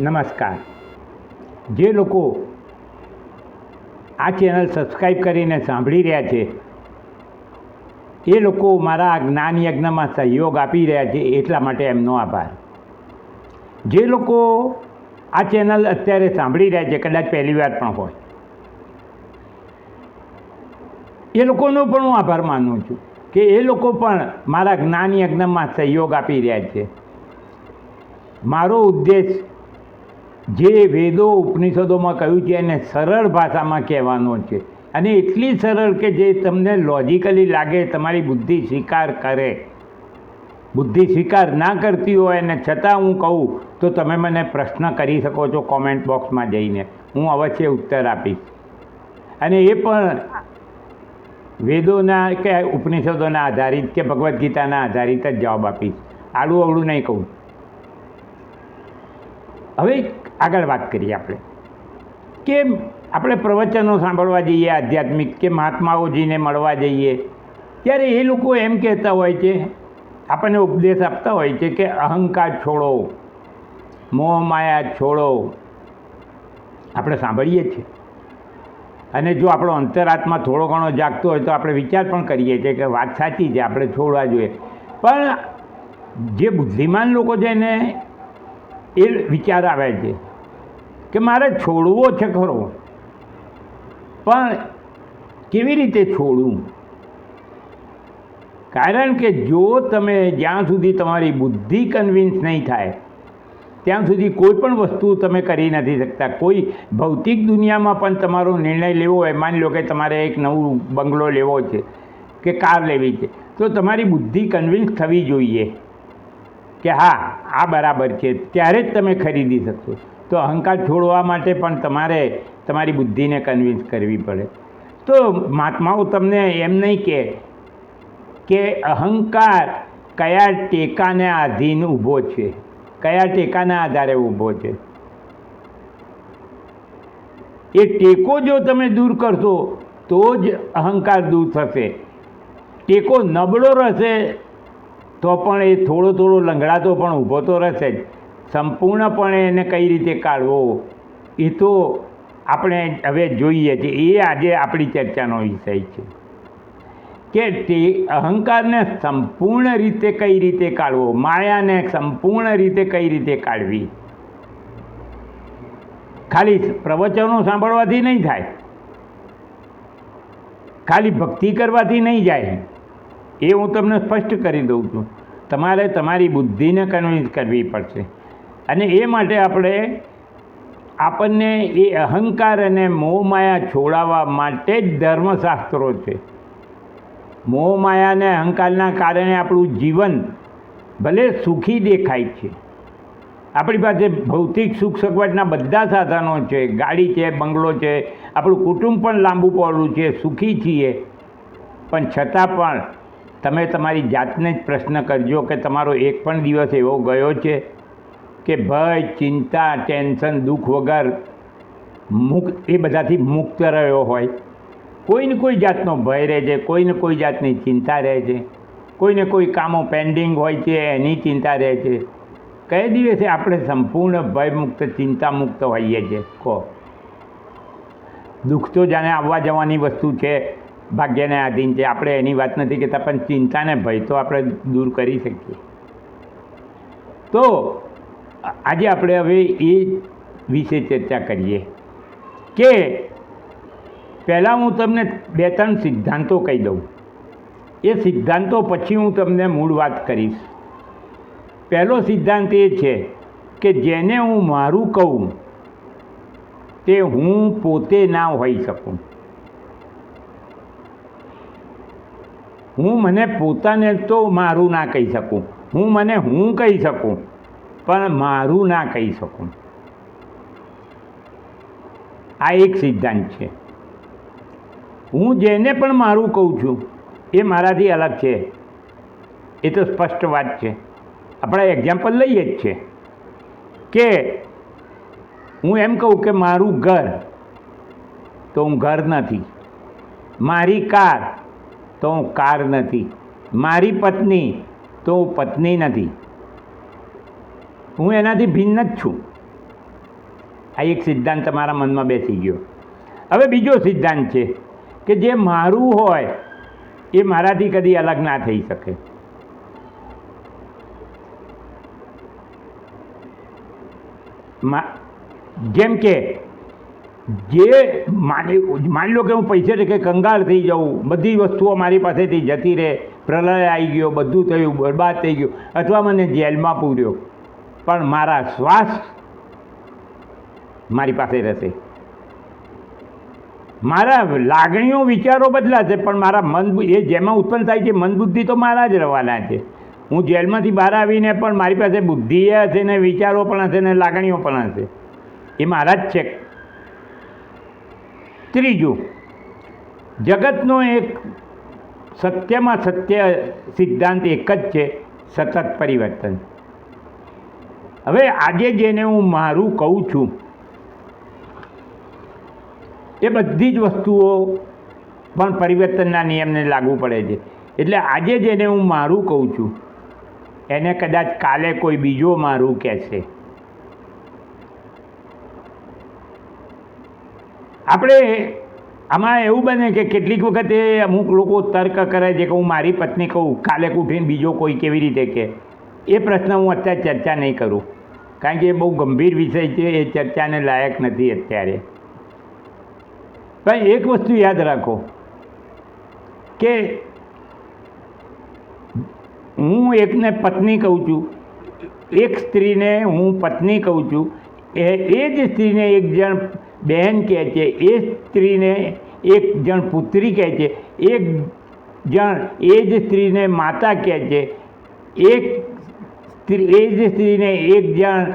નમસ્કાર. જે લોકો આ ચેનલ સબસ્ક્રાઈબ કરીને સાંભળી રહ્યા છે, એ લોકો મારા જ્ઞાન યજ્ઞમાં સહયોગ આપી રહ્યા છે એટલા માટે એમનો આભાર. જે લોકો આ ચેનલ અત્યારે સાંભળી રહ્યા છે, કદાચ પહેલી વાર પણ હોય, એ લોકોનો પણ હું આભાર માનું છું કે એ લોકો પણ મારા જ્ઞાન યજ્ઞમાં સહયોગ આપી રહ્યા છે. મારો ઉદ્દેશ જે વેદો ઉપનિષદોમાં કહ્યું છે એને સરળ ભાષામાં કહેવાનો છે. અને એટલી સરળ કે જે તમને લોજિકલી લાગે તમારી બુદ્ધિ સ્વીકાર કરે. બુદ્ધિ સ્વીકાર ના કરતી હોય અને છતાં હું કહું, તો તમે મને પ્રશ્ન કરી શકો છો કોમેન્ટ બોક્સમાં જઈને. હું અવશ્ય ઉત્તર આપીશ. અને એ પણ વેદોના કે ઉપનિષદોના આધારિત કે ભગવદ્ ગીતાના આધારિત જ જવાબ આપીશ. આડું અવળું નહીં કહું. હવે આગળ વાત કરીએ આપણે. કે આપણે પ્રવચનો સાંભળવા જઈએ, આધ્યાત્મિક કે મહાત્માઓજીને મળવા જઈએ? ત્યારે એ લોકો એમ કહેતા હોય છે, આપણને ઉપદેશ આપતા હોય છે કે અહંકાર છોડો, મોહ માયા છોડો. આપણે સાંભળીએ છીએ. અને જો આપણો અંતરાત્મા થોડો ઘણો જાગતો હોય તો આપણે વિચાર પણ કરીએ છીએ કે વાત સાચી છે, આપણે છોડવા જોઈએ. પણ જે બુદ્ધિમાન લોકો છે ને, એ વિચાર આવે છે. કે મારે છોડવો છે ખરો. પણ કેવી રીતે છોડવું કારણ કે જો તમે જ્યાં સુધી તમારી બુદ્ધિ કન્વિન્સ નહીં થાય, ત્યાં સુધી કોઈ પણ વસ્તુ તમે કરી નથી શકતા. કોઈ ભૌતિક દુનિયામાં પણ તમારો નિર્ણય લેવો હોય, માની લો કે તમારે એક નવું બંગલો લેવો છે કે કાર લેવી છે, તો તમારી બુદ્ધિ કન્વિન્સ થવી જોઈએ કે હા, આ બરાબર છે, ત્યારે જ તમે ખરીદી શકશો. તો અહંકાર છોડવા માટે પણ તમારે તમારી બુદ્ધિને કન્વિન્સ કરવી પડે. તો મહાત્માઓ તમને એમ નહીં કે કે અહંકાર કયા ટેકાને આધીન ઊભો છે? કયા ટેકાના આધારે ઊભો છે? એ ટેકો જો તમે દૂર કરશો, તો જ અહંકાર દૂર થશે. ટેકો નબળો રહેશે, તો પણ એ થોડો થોડો લંગડાતો પણ ઊભો તો રહેશે જ. સંપૂર્ણપણે એને કઈ રીતે કાઢવો, એ તો આપણે હવે જોઈએ છીએ એ આજે આપણી ચર્ચાનો વિષય છે કે તે અહંકારને સંપૂર્ણ રીતે કઈ રીતે કાઢવો, માયાને સંપૂર્ણ રીતે કઈ રીતે કાઢવી? ખાલી પ્રવચનો સાંભળવાથી નહીં થાય? ખાલી ભક્તિ કરવાથી નહીં જાય? એ હું તમને સ્પષ્ટ કરી દઉં છું. તમારે તમારી બુદ્ધિને કન્વિન્સ કરવી પડશે. અને એ માટે આપણે આપણને એ અહંકાર અને મોહમાયા છોડાવવા માટે જ ધર્મશાસ્ત્રો છે. મોહમાયા અને અહંકારના કારણે આપણું જીવન ભલે સુખી દેખાય છે. આપણી પાસે ભૌતિક સુખ સગવડના બધા સાધનો છે, ગાડી છે, બંગલો છે, આપણું કુટુંબ પણ લાંબુ પડવું છે, સુખી છીએ. પણ છતાં પણ તમે તમારી જાતને જ પ્રશ્ન કરજો કે તમારો એક પણ દિવસ એવો ગયો છે કે ભય, ચિંતા, ટેન્શન, દુઃખ વગર મુક્ત એ બધાથી મુક્ત રહ્યો હોય. કોઈને કોઈ જાતનો ભય રહે છે, કોઈને કોઈ જાતની ચિંતા રહે છે, કોઈને કોઈ કામો પેન્ડિંગ હોય છે, એની ચિંતા રહે છે. કઈ દિવસે આપણે સંપૂર્ણ ભયમુક્ત, ચિંતામુક્ત હોઈએ છીએ? કહો. દુઃખ તો જાણે આવવા જવાની વસ્તુ છે, ભાગ્યને આધીન છે. આપણે એની વાત નથી કહેતા પણ ચિંતાને ભય તો આપણે દૂર કરી શકીએ. તો આજે આપણે હવે એ વિશે ચર્ચા કરીએ કે પહેલાં હું તમને બે ત્રણ સિદ્ધાંતો કહી દઉં. એ સિદ્ધાંતો પછી હું તમને મૂળ વાત કરીશ. પહેલો સિદ્ધાંત એ છે કે જેને હું મારું કહું, તે હું પોતે ના હોઈ શકું. હું મને પોતાને તો મારું ના કહી શકું. હું મને હું કહી શકું. પણ મારું ના કહી શકું આ એક સિદ્ધાંત છે. હું જેને પણ મારું કહું છું, એ મારાથી અલગ છે. એ તો સ્પષ્ટ વાત છે. આપણે એક્ઝામ્પલ લઈએ જ છે કે હું એમ કહું કે મારું ઘર, તો હું ઘર નથી. મારી કાર, તો હું કાર નથી. મારી પત્ની, તો હું પત્ની નથી. હું એનાથી ભિન્ન જ છું. આ એક સિદ્ધાંત તમારા મનમાં બેસી ગયો. હવે બીજો સિદ્ધાંત છે કે જે મારું હોય, એ મારાથી કદી અલગ ના થઈ શકે. જેમ કે જે માની લો કે હું પૈસે કે કંગાળ થઈ જાઉં, બધી વસ્તુઓ મારી પાસેથી જતી રહે, પ્રલય આવી ગયો, બધું થયું, બરબાદ થઈ ગયું, અથવા મને જેલમાં પૂર્યો. પણ મારા શ્વાસ મારી પાસે રહેશે. મારા લાગણીઓ, વિચારો બદલાશે, પણ મારા મન એ જેમાં ઉત્પન્ન થાય છે મન બુદ્ધિ તો મારા જ રહેવાના છે. હું જેલમાંથી બહાર આવીને પણ મારી પાસે બુદ્ધિ હશે ને વિચારો પણ હશે ને લાગણીઓ પણ હશે. એ મારા જ છે. ત્રીજું, જગતનો એક સત્યમાં સત્ય સિદ્ધાંત એક જ છે, સતત પરિવર્તન. હવે આજે જેને હું મારું કહું છું, એ બધી જ વસ્તુઓ પણ પરિવર્તનના નિયમને લાગુ પડે છે. એટલે આજે જેને હું મારું કહું છું, એને કદાચ કાલે કોઈ બીજો મારું કહેશે. આપણે આમાં એવું બને કે કેટલીક વખતે અમુક લોકો તર્ક કરે છે કે હું મારી પત્ની કહું, કાલે ઉઠીને બીજો કોઈ કેવી રીતે કે એ પ્રશ્ન હું અત્યારે ચર્ચા નહીં કરું. કારણ કે એ બહુ ગંભીર વિષય છે, એ ચર્ચાને લાયક નથી અત્યારે. પણ એક વસ્તુ યાદ રાખો કે હું એકને પત્ની કહું છું, એક સ્ત્રીને હું પત્ની કહું છું, એ એ જ સ્ત્રીને એક જણ બહેન કહે છે, એ સ્ત્રીને એક જણ પુત્રી કહે છે, એક જણ, એ જ સ્ત્રીને માતા કહે છે, એક એ જ સ્ત્રીને એક જણ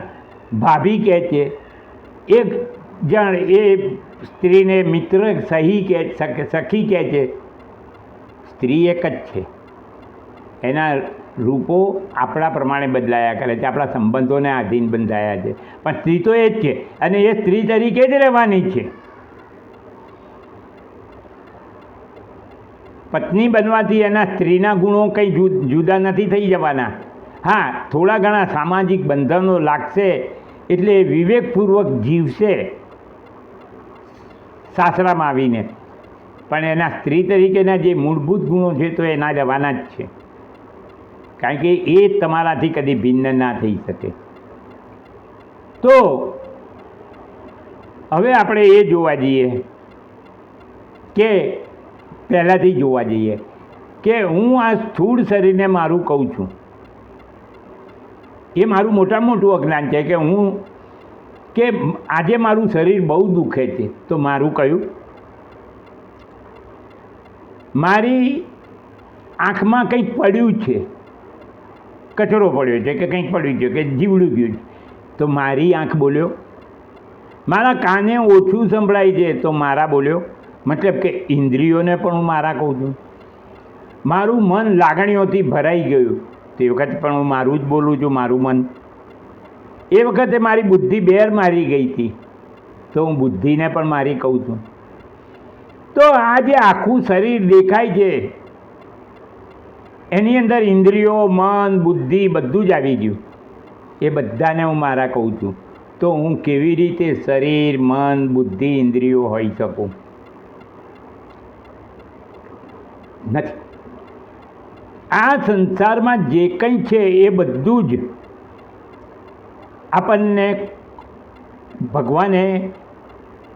ભાભી કહે છે, એક જણ એ સ્ત્રીને મિત્ર સહી કહે, સખ- કહે છે. સ્ત્રી એક જ છે. એના રૂપો આપણા પ્રમાણે બદલાયા કરે છે, આપણા સંબંધોને આધીન બંધાયા છે. પણ સ્ત્રી તો એ જ છે અને એ સ્ત્રી તરીકે જ રહેવાની છે. પત્ની બનવાથી એના સ્ત્રીના ગુણો કંઈ જુદા નથી થઈ જવાના. હા, થોડા ઘણા સામાજિક બંધનો લાગશે એટલે વિવેકપૂર્વક જીવશે સાસરામાં આવીને. પણ એના સ્ત્રી તરીકેના જે મૂળભૂત ગુણો છે તો એના જવાના જ છે. કારણ કે એ તમારાથી કદી ભિન્ન ના થઈ શકે. તો હવે આપણે એ જોવા જઈએ કે પહેલાંથી જોવા જઈએ કે હું આ સ્થૂળ શરીરને મારું કહું છું. એ મારું મોટામાં મોટું અજ્ઞાન છે કે હું કે આજે મારું શરીર બહુ દુખે છે. તો મારું કયું? મારી આંખમાં કંઈક પડ્યું છે. કચરો પડ્યો છે કે કંઈક પડ્યું છે કે જીવડું ગયું છે. તો મારી આંખ બોલ્યો, મારા કાને ઓછું સંભળાય છે. તો મારા બોલ્યો, મતલબ કે ઇન્દ્રિયોને પણ હું મારા કહું છું. મારું મન લાગણીઓથી ભરાઈ ગયું. તે વખતે પણ હું મારું જ બોલું છું, મારું મન. એ વખતે મારી બુદ્ધિ બેર મારી ગઈ હતી. તો હું બુદ્ધિને પણ મારી કહું છું. તો આ જે આખું શરીર દેખાય છે, એની અંદર ઇન્દ્રિયો, મન, બુદ્ધિ બધું જ આવી ગયું. એ બધાને હું મારા કહું છું. તો હું કેવી રીતે શરીર, મન, બુદ્ધિ, ઇન્દ્રિયો હોઈ શકું? નથી. આ સંસારમાં જે કંઈ છે એ બધું જ આપણને ભગવાને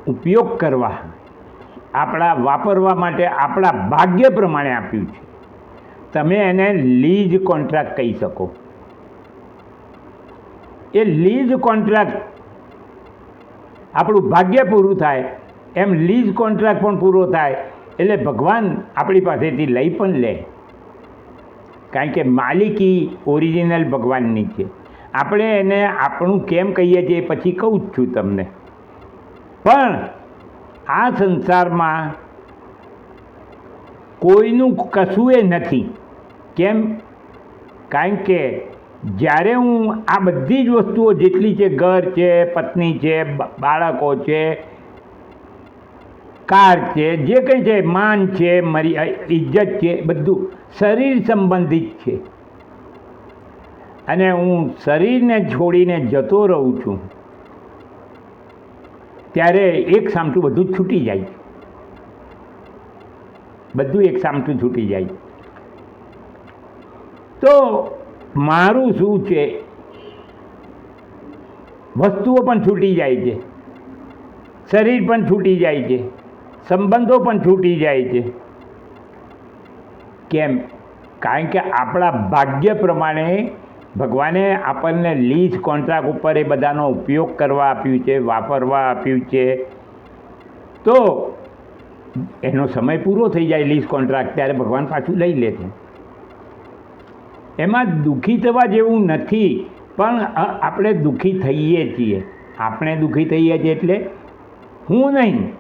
ઉપયોગ કરવા, આપણા વાપરવા માટે આપણા ભાગ્ય પ્રમાણે આપ્યું છે. તમે એને લીઝ કોન્ટ્રાક્ટ કહી શકો. એ લીઝ કોન્ટ્રાક્ટ આપણું ભાગ્ય પૂરું થાય, એમ લીઝ કોન્ટ્રાક્ટ પણ પૂરો થાય, એટલે ભગવાન આપણી પાસેથી લઈ પણ લે. કારણ કે માલિકી ઓરિજિનલ ભગવાનની છે. આપણે એને આપણું કેમ કહીએ છીએ પછી કહું જ છું તમને. પણ આ સંસારમાં કોઈનું કશું એ નથી. કેમ? કારણ કે જ્યારે હું આ બધી જ વસ્તુઓ જેટલી છે, ઘર છે, પત્ની છે બાળકો છે કાર છે, જે કંઈ છે, માન છે, મરી ઇજ્જત છે, બધું શરીર સંબંધિત છે. અને હું શરીરને છોડીને જતો રહું છું, ત્યારે એક સામટું બધું છૂટી જાય. બધું એક સામટું છૂટી જાય. તો મારું શું છે? વસ્તુઓ પણ છૂટી જાય છે. શરીર પણ છૂટી જાય છે. સંબંધો પણ છૂટી જાય છે. કેમ? કારણ કે આપણા ભાગ્ય પ્રમાણે ભગવાને આપણને લીઝ કોન્ટ્રાક્ટ ઉપર એ બધાનો ઉપયોગ કરવા આપ્યું છે, વાપરવા આપ્યું છે. તો એનો સમય પૂરો થઈ જાય લીઝ કોન્ટ્રાક્ટ, ત્યારે ભગવાન પાછું લઈ લે છે. એમાં દુઃખી થવા જેવું નથી, પણ આપણે દુઃખી થઈએ છીએ. આપણે દુઃખી થઈએ છીએ એટલે હું નહીં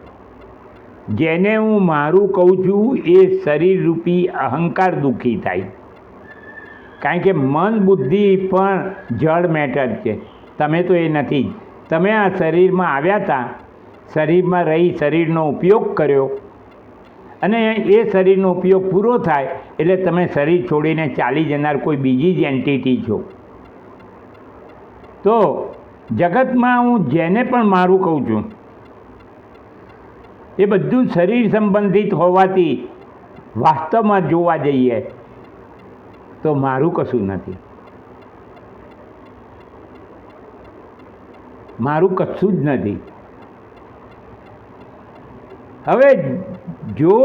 જેને હું મારું કહું છું, એ શરીરરૂપી અહંકાર દુઃખી થાય. કારણ કે મન બુદ્ધિ પણ જળ મેટર છે. તમે તો એ નથી. તમે આ શરીરમાં આવ્યા હતા શરીરમાં રહી શરીરનો ઉપયોગ કર્યો. અને એ શરીરનો ઉપયોગ પૂરો થાય એટલે તમે શરીર છોડીને ચાલી જનાર કોઈ બીજી જ એન્ટિટી છો. તો જગતમાં હું જેને પણ મારું કહું છું એ બધું શરીર સંબંધિત હોવાથી વાસ્તવમાં જોવા જઈએ તો મારું કશું નથી. મારું કશું જ નથી. હવે જો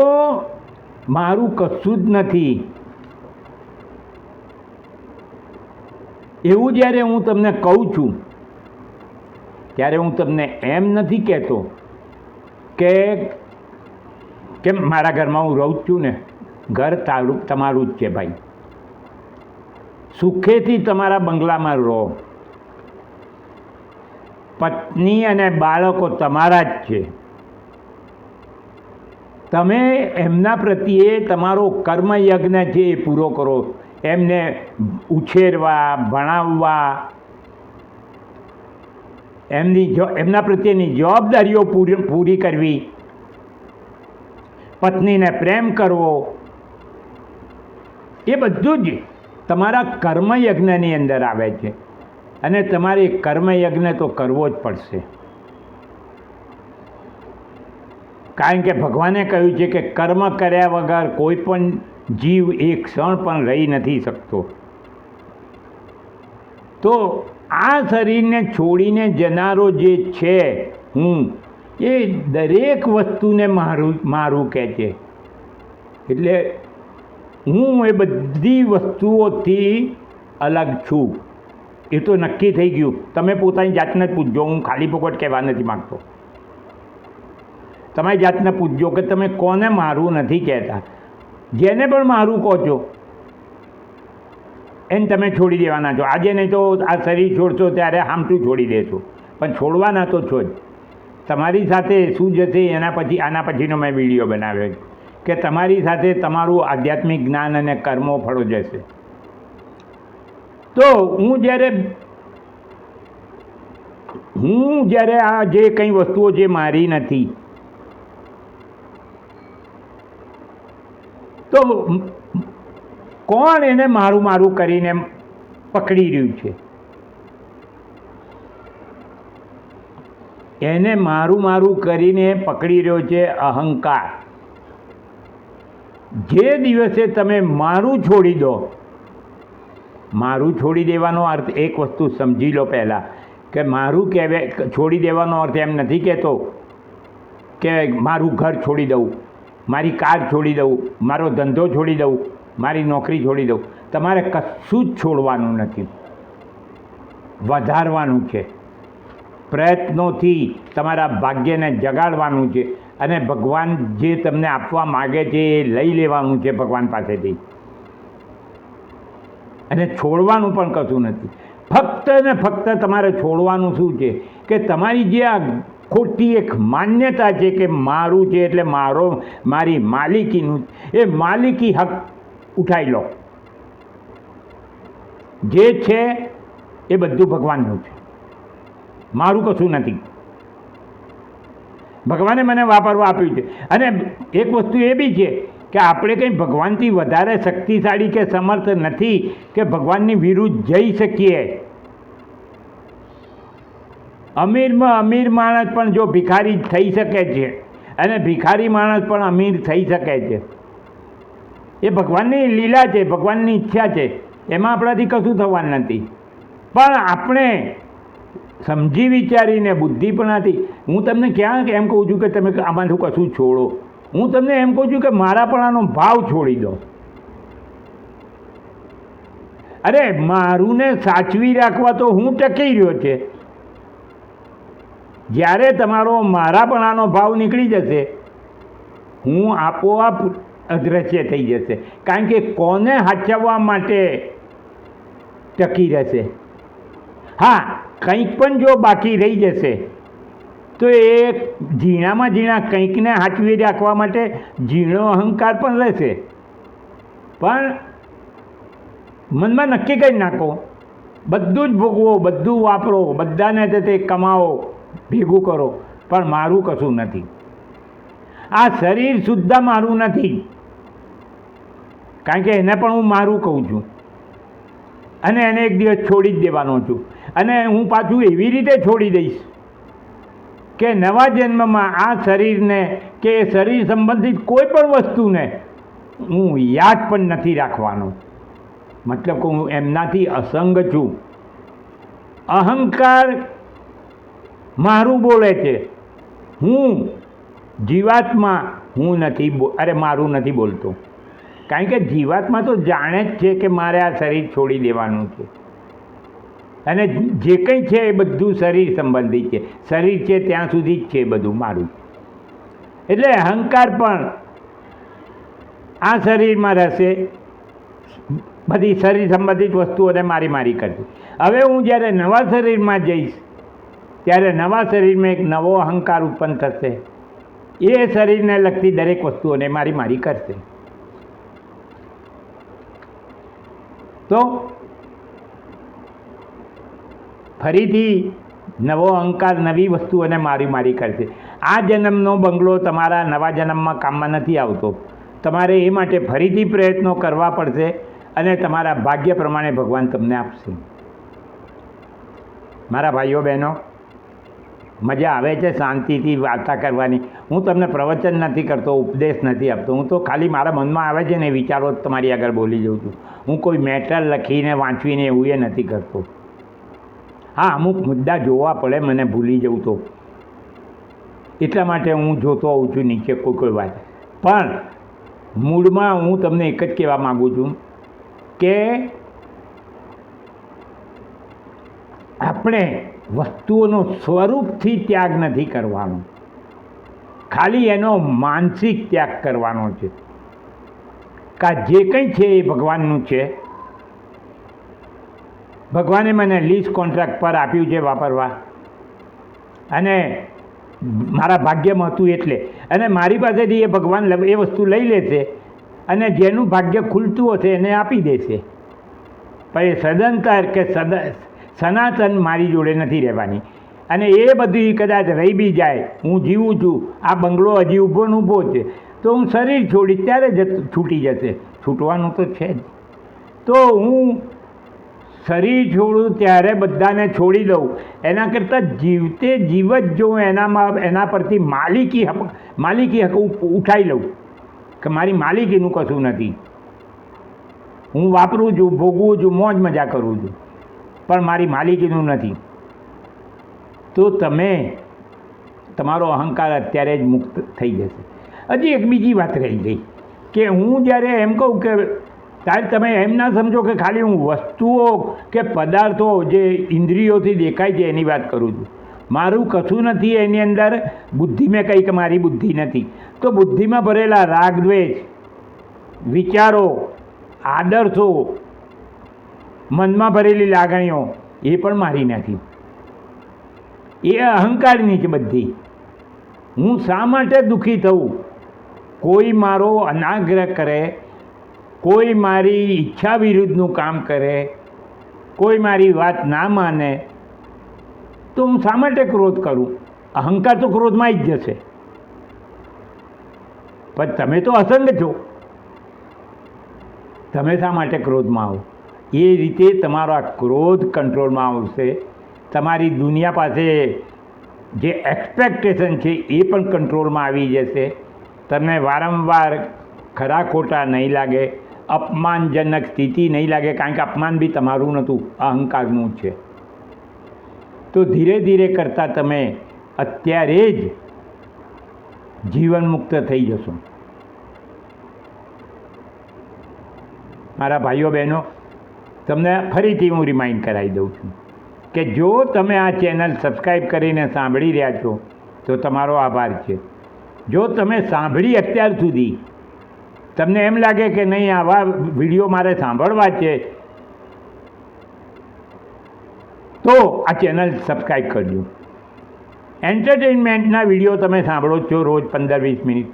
મારું કશું જ નથી, એવું જ્યારે હું તમને કહું છું, ત્યારે હું તમને એમ નથી કહેતો કે કેમ મારા ઘરમાં હું રહું છું ને, ઘર તારું, તમારું જ છે ભાઈ. સુખેથી તમારા બંગલામાં રહો. પત્ની અને બાળકો તમારા જ છે. તમે એમના પ્રત્યે તમારો કર્મયજ્ઞ છે એ પૂરો કરો, એમને ઉછેરવા, ભણાવવા એમની જો એમના પ્રત્યેની જવાબદારીઓ પૂરી પૂરી કરવી. પત્નીને પ્રેમ કરવો. એ બધું જ તમારા કર્મયજ્ઞની અંદર આવે છે. અને તમારે કર્મયજ્ઞ તો કરવો જ પડશે. કારણ કે ભગવાને કહ્યું છે કે કર્મ કર્યા વગર કોઈ પણ જીવ એક ક્ષણ પણ રહી નથી શકતો. તો આ શરીરને છોડીને જનારો જે છે, હું, એ દરેક વસ્તુને મારું મારું કહે છે. એટલે હું એ બધી વસ્તુઓથી અલગ છું. એ તો નક્કી થઈ ગયું. તમે પોતાની જાતને જ પૂછજો. હું ખાલી પોકટ કહેવા નથી માગતો. તમારી જાતને પૂછજો કે તમે કોને મારું નથી કહેતા? જેને પણ મારું કહો છો. એને તમે છોડી દેવાના છો. આજે નહીં તો આ શરીર છોડશો ત્યારે હામટું છોડી દેશો. પણ છોડવાના તો છો જ. તમારી સાથે શું જશે એના પછી, આના પછીનો મેં વીડિયો બનાવ્યો છે. કે તમારી સાથે તમારું આધ્યાત્મિક જ્ઞાન અને કર્મો ફળો જશે. તો હું જ્યારે હું જ્યારે આ જે કંઈ વસ્તુઓ જે મારી નથી, તો કોણ એને મારું મારું કરીને પકડી રહ્યું છે? એને મારું મારું કરીને પકડી રહ્યો છે અહંકાર. જે દિવસે તમે મારું છોડી દો, મારું છોડી દેવાનો અર્થ, એક વસ્તુ સમજી લો પહેલાં, કે મારું કહેવે, છોડી દેવાનો અર્થ એમ નથી કહેતો, કે મારું ઘર છોડી દઉં, મારી કાર છોડી દઉં, મારો ધંધો છોડી દઉં મારી નોકરી છોડી દઉં. તમારે કશું જ છોડવાનું નથી. વધારવાનું છે. પ્રયત્નોથી તમારા ભાગ્યને જગાડવાનું છે અને ભગવાન જે તમને આપવા માગે છે એ લઈ લેવાનું છે ભગવાન પાસેથી. અને છોડવાનું પણ કશું નથી. ફક્ત ને ફક્ત તમારે છોડવાનું શું છે? કે તમારી જે આ ખોટી એક માન્યતા છે કે મારું છે એટલે મારો, મારી માલિકીનું એ માલિકી હક ઉઠાવી લો. જે છે એ બધું ભગવાનનું છે. મારું કશું નથી. ભગવાને મને વાપરવા આપ્યું છે. અને એક વસ્તુ એ બી છે કે આપણે કંઈ ભગવાનથી વધારે શક્તિશાળી કે સમર્થ નથી કે ભગવાનની વિરુદ્ધ જઈ શકીએ. અમીરમાં અમીર માણસ પણ જો ભિખારી થઈ શકે છે, અને ભિખારી માણસ પણ અમીર થઈ શકે છે એ ભગવાનની લીલા છે, ભગવાનની ઈચ્છા છે, એમાં આપણાથી કશું થવાનું નથી. પણ આપણે સમજી વિચારીને બુદ્ધિપણાથી હું તમને ક્યાં એમ કહું છું કે તમે આમાંથી કશું છોડો. હું તમને એમ કહું છું કે મારાપણાનો ભાવ છોડી દો. અરે, મારુંને સાચવી રાખવા તો હું ટકી રહ્યો છે. જ્યારે તમારો મારાપણાનો ભાવ નીકળી જશે, હું આપોઆપ અદ્રશ્ય થઈ જશે. કારણ કે કોને હાચવવા માટે ટકી રહેશે? હા, કંઈક પણ જો બાકી રહી જશે, તો એ ઝીણામાં ઝીણા કંઈકને હાચવી રાખવા માટે ઝીણો અહંકાર પણ રહેશે. પણ મનમાં નક્કી કરી નાખો, બધું જ ભોગવો, બધું વાપરો, બધાને તે કમાવો, ભેગું કરો. પણ મારું કશું નથી. આ શરીર સુદ્ધા મારું નથી. કારણ કે એને પણ હું મારું કહું છું. અને એને એક દિવસ છોડી જ દેવાનો છું. અને હું પાછું એવી રીતે છોડી દઈશ કે નવા જન્મમાં આ શરીરને કે શરીર સંબંધિત કોઈ પણ વસ્તુને હું યાદ પણ નથી રાખવાનો. મતલબ કે હું એમનાથી અસંગ છું. અહંકાર મારું બોલે છે. હું જીવાત્મા હું નથી અરે મારું નથી બોલતો. કારણ કે જીવાતમાં તો જાણે જ છે કે મારે આ શરીર છોડી દેવાનું છે. અને જે કંઈ છે એ બધું શરીર સંબંધિત છે. શરીર છે ત્યાં સુધી જ છે બધું મારું. એટલે અહંકાર પણ આ શરીરમાં રહેશે. બધી શરીર સંબંધિત વસ્તુઓને મારી મારી કરશે. હવે હું જ્યારે નવા શરીરમાં જઈશ, ત્યારે નવા શરીરમાં એક નવો અહંકાર ઉત્પન્ન થશે. એ શરીરને લગતી દરેક વસ્તુઓને મારી મારી કરશે. તો ફરીથી નવો અહંકાર, નવી વસ્તુઓને મારી મારી કરશે. આ જન્મનો બંગલો તમારા નવા જન્મમાં કામમાં નથી આવતો. તમારે એ માટે ફરીથી પ્રયત્નો કરવા પડશે અને તમારા ભાગ્ય પ્રમાણે ભગવાન તમને આપશે. મારા ભાઈઓ, બહેનો મજા આવે છે શાંતિથી વાર્તા કરવાની. હું તમને પ્રવચન નથી કરતો, ઉપદેશ નથી આપતો. હું તો ખાલી મારા મનમાં આવે છે ને વિચારો તમારી આગળ બોલી જઉં છું. હું કોઈ મેટર લખીને, વાંચવીને એવું એ નથી કરતો. હા, અમુક મુદ્દા જોવા પડે, મને ભૂલી જવું તો. એટલા માટે હું જોતો આવું છું નીચે કોઈ કોઈ વાત. પણ મૂળમાં હું તમને એક જ કહેવા માગું છું કે આપણે વસ્તુઓનો સ્વરૂપથી ત્યાગ નથી કરવાનો. ખાલી એનો માનસિક ત્યાગ કરવાનો છે. કા જે કંઈ છે એ ભગવાનનું છે. ભગવાને મને લીઝ કોન્ટ્રાક્ટ પર આપ્યું છે વાપરવા. અને મારા ભાગ્યમાં હતું એટલે. અને મારી પાસેથી એ ભગવાન એ વસ્તુ લઈ લેશે અને જેનું ભાગ્ય ખુલતું હશે એને આપી દેશે પણ એ સદંતર કે સદ સનાતન મારી જોડે નથી રહેવાની. અને એ બધી કદાચ રહી બી જાય, હું જીવું છું, આ બંગલો હજી ઊભો ને ઊભો છે, તો હું શરીર છોડીશ ત્યારે જ છૂટી જશે. છૂટવાનું તો છે જ. તો હું શરીર છોડું ત્યારે બધાને છોડી દઉં. એના કરતાં જીવતે જીવ જ જો એનામાં, એના પરથી માલિકી હક માલિકી હક ઉઠાવી લઉં, કે મારી માલિકીનું કશું નથી. હું વાપરું છું, ભોગવું છું, મોજ મજા કરું છું. પણ મારી માલિકીનું નથી. તો તમે તમારો અહંકાર અત્યારે જ મુક્ત થઈ જશે. હજી એક બીજી વાત રહી ગઈ કે હું જ્યારે એમ કહું કે ત્યારે તમે એમ ના સમજો કે ખાલી હું વસ્તુઓ કે પદાર્થો જે ઇન્દ્રિયોથી દેખાય છે એની વાત કરું છું. મારું કશું નથી એની અંદર, બુદ્ધિ મેં કંઈક મારી બુદ્ધિ નથી. તો બુદ્ધિમાં ભરેલા રાગ વિચારો, આદર્શો મનમાં ભરેલી લાગણીઓ એ પણ મારી નથી એ અહંકારની છે બધી. હું શા માટે દુઃખી થઉં? કોઈ મારો અનાગ્રહ કરે, કોઈ મારી ઈચ્છા વિરુદ્ધનું કામ કરે, કોઈ મારી વાત ના માને, તો હું શા માટે ક્રોધ કરું? અહંકાર તો ક્રોધમાં જ જશે. પણ તમે તો અસંગ છો. તમે શા માટે ક્રોધમાં આવો એ રીતે તમારા ક્રોધ કંટ્રોલમાં આવશે. તમારી દુનિયા પાસે જે એક્સપેક્ટેશન છે એ પણ કંટ્રોલમાં આવી જશે. તમને વારંવાર ખરા ખોટા નહીં લાગે, અપમાનજનક સ્થિતિ નહીં લાગે, કારણ કે અપમાન બી તમારું નહોતું, અહંકારનું છે. તો ધીરે ધીરે કરતાં તમે અત્યારે જ જીવન મુક્ત થઈ જશો. મારા ભાઈઓ બહેનો તમને ફરીથી હું રિમાઇન્ડ કરાવી દઉં છું કે જો તમે આ ચેનલ સબસ્ક્રાઈબ કરીને સાંભળી રહ્યા છો, તો તમારો આભાર છે. જો તમે સાંભળી અત્યાર સુધી તમને એમ લાગે કે નહીં, આવા વીડિયો મારે સાંભળવા છે, તો આ ચેનલ સબસ્ક્રાઈબ કરજો. એન્ટરટેનમેન્ટના વીડિયો તમે સાંભળો છો રોજ પંદર વીસ મિનિટ.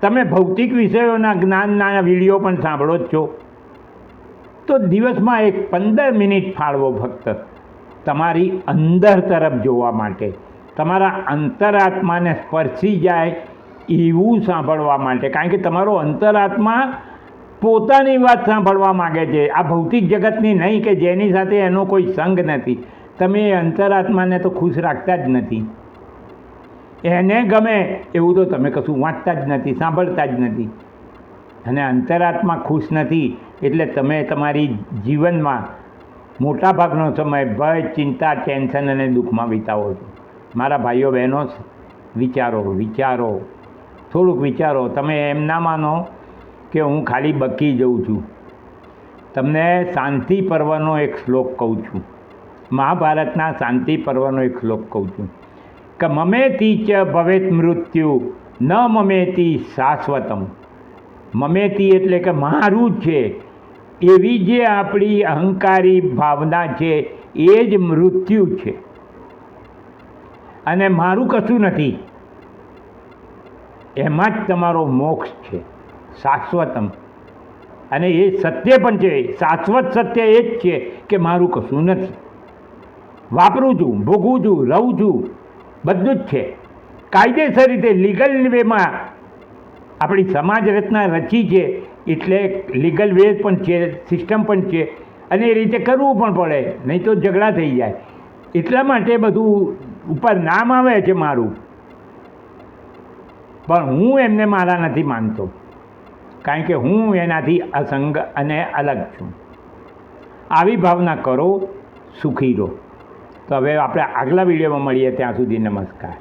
તમે ભૌતિક વિષયોના જ્ઞાનના વીડિયો પણ સાંભળો જ છો. તો દિવસમાં એક પંદર મિનિટ ફાળવો ફક્ત તમારી અંદર તરફ જોવા માટે, તમારા અંતરાત્માને સ્પર્શી જાય એવું સાંભળવા માટે. કારણ કે તમારો અંતરાત્મા પોતાની વાત સાંભળવા માગે છે. આ ભૌતિક જગતની નહીં કે જેની સાથે એનો કોઈ સંગ નથી. તમે એ અંતરાત્માને તો ખુશ રાખતા જ નથી. એને ગમે એવું તો તમે કશું વાંચતા જ નથી, સાંભળતા જ નથી. અને અંતરાત્મા ખુશ નથી, એટલે તમે તમારી જીવનમાં મોટાભાગનો સમય ભય, ચિંતા, ટેન્શન અને દુઃખમાં વિતાવો છો. મારા ભાઈઓ, બહેનો, વિચારો વિચારો. થોડુંક વિચારો. તમે એમ ના માનો કે હું ખાલી બકી જઉં છું. તમને શાંતિ પર્વનો એક શ્લોક કહું છું. મહાભારતના શાંતિ પર્વનો એક શ્લોક કહું છું. કે મમેતી ચ ભવેત મૃત્યુ, ન મમેતી શાશ્વતમ. મમેતી એટલે કે મારું જ છે. એવી જે આપણી અહંકારી ભાવના છે, એ જ મૃત્યુ છે. અને મારું કશું નથી. એમાં જ તમારો મોક્ષ છે, શાશ્વતમ. અને એ સત્ય પણ છે, શાશ્વત સત્ય એ જ છે કે મારું કશું નથી. વાપરું છું, ભોગવું છું, રહું છું, બધું જ છે. કાયદેસર રીતે, લીગલ વેમાં આપણી સમાજ રચના રચી છે, એટલે લીગલ વે પણ છે સિસ્ટમ પણ છે, અને એ રીતે કરવું પણ પડે, નહીં તો ઝઘડા થઈ જાય. એટલા માટે બધું ઉપર નામ આવે છે મારું. પણ હું એમને મારા નથી માનતો. કારણ કે હું એનાથી અસંગ અને અલગ છું. આવી ભાવના કરો, સુખી રહો. તો હવે આપણે આગલા વિડીયોમાં મળીએ, ત્યાં સુધી નમસ્કાર.